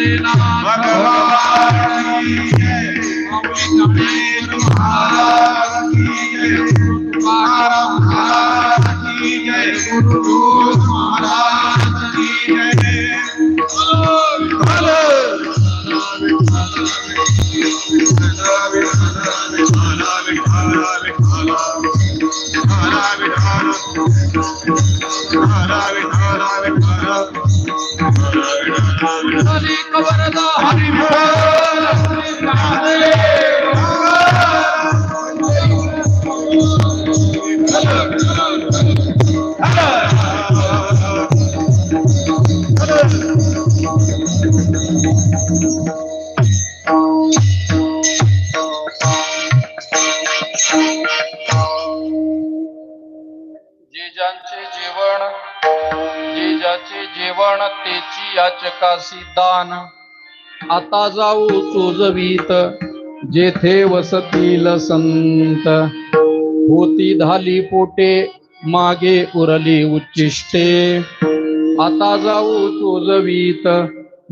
हरे राम भगवान की जेजांचे त्याचे जेवण तेची याचकासी दान आता जाऊ चोजवीत जेथे वसतील संत. होती धाली पोटे मागे उरली उच्चिष्टे. आता जाऊ चोजवीत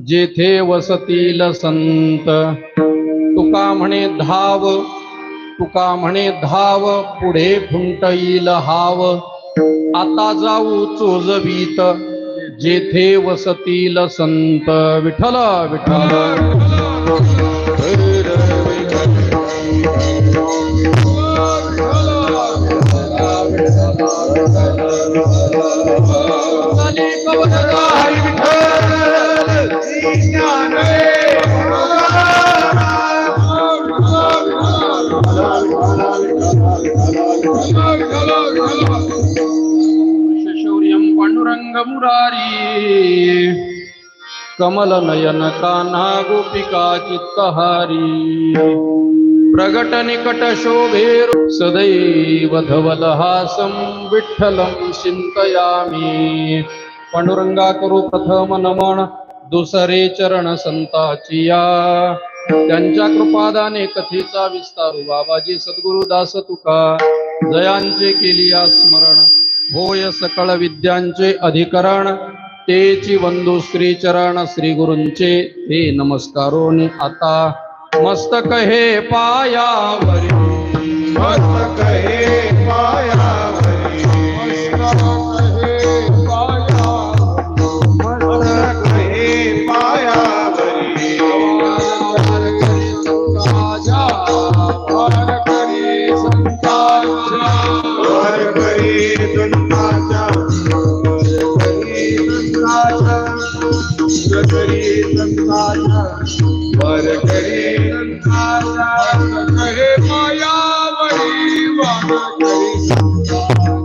जेथे वसतील संत. तुका म्हणे धाव तुका म्हणे धाव पुढे फुंटईल हाव. आता जाऊ चोजवीत जेथे वसतील संत विठ्ठल विठ्ठल. शौर्यं पांडुरंग मुरारी कमल नयन कान्हा गोपिका चित्तहारी। प्रगट निकट शोभे सदैव धवलहासं विठ्ठलं चिंतयामि पांडुरंगा करू प्रथम नमन दुसरे चरण संताचिया त्यांच्या कृपादाने कथेचा विस्तारू बाबाजी सद्गुरु दास तुका जयांचे केली या स्मरण होय सकळ विद्यांचे अधिकरण तेची वंदू श्री चरण श्री गुरूंचे हे नमस्कारोनी आता. मस्तक हे पायावरी. मस्तक हे पाया करी संताच्या वर करी संताच्या हे मायावरी वाग करी वार करी संतांच्या वार करी संतांच्या